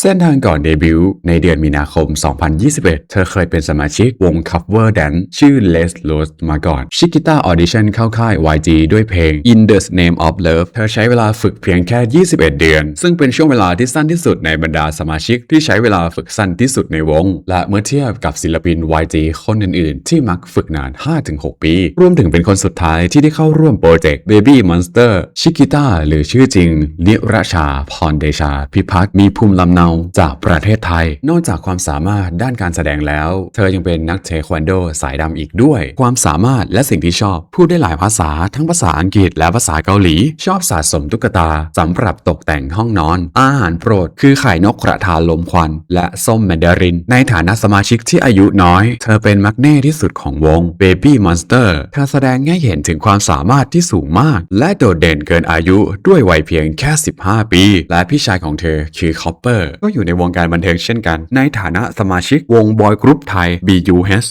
เส้นทางก่อนเดบิวต์ในเดือนมีนาคม 2021 เธอเคยเป็นสมาชิกวง Cover Dance ชื่อ Les Los มาก่อน ชิกิต้าออดิชั่นเข้าค่าย YG ด้วยเพลง In the Name of Love เธอใช้เวลาฝึกเพียงแค่ 21 เดือน ซึ่งเป็นช่วงเวลาที่สั้นที่สุดในบรรดาสมาชิกที่ใช้เวลาฝึกสั้นที่สุดในวง และเมื่อเทียบกับศิลปิน YG คนอื่นๆ ที่มักฝึกนาน 5-6 ปี รวมถึงเป็นคนสุดท้ายที่ได้เข้าร่วมโปรเจกต์ Baby Monster ชิกิต้าหรือชื่อจริงนิรชาพรเดชา พิพัฒน์มีภูมิลำเนาจากประเทศไทย นอกจากความสามารถด้านการแสดงแล้ว เธอยังเป็นนักเทควันโดสายดำอีกด้วย ความสามารถและสิ่งที่ชอบ พูดได้หลายภาษาทั้งภาษาอังกฤษและภาษาเกาหลี ชอบสะสมตุ๊กตาสำหรับตกแต่งห้องนอน อาหารโปรด คือไข่นกกระทาลมควัน และส้มแมนดาริน ในฐานะสมาชิกที่อายุน้อย เธอเป็นมักเน่ที่สุดของวง Baby Monster เธอแสดงให้เห็นถึงความสามารถที่สูงมาก และโดดเด่นเกินอายุด้วยวัยเพียงแค่ 15 ปี และพี่ชายของเธอคือคอปเปอร์ก็อยู่ในวงการบันเทิงเช่นกัน ในฐานะสมาชิกวงบอยกรุ๊ปไทย BUH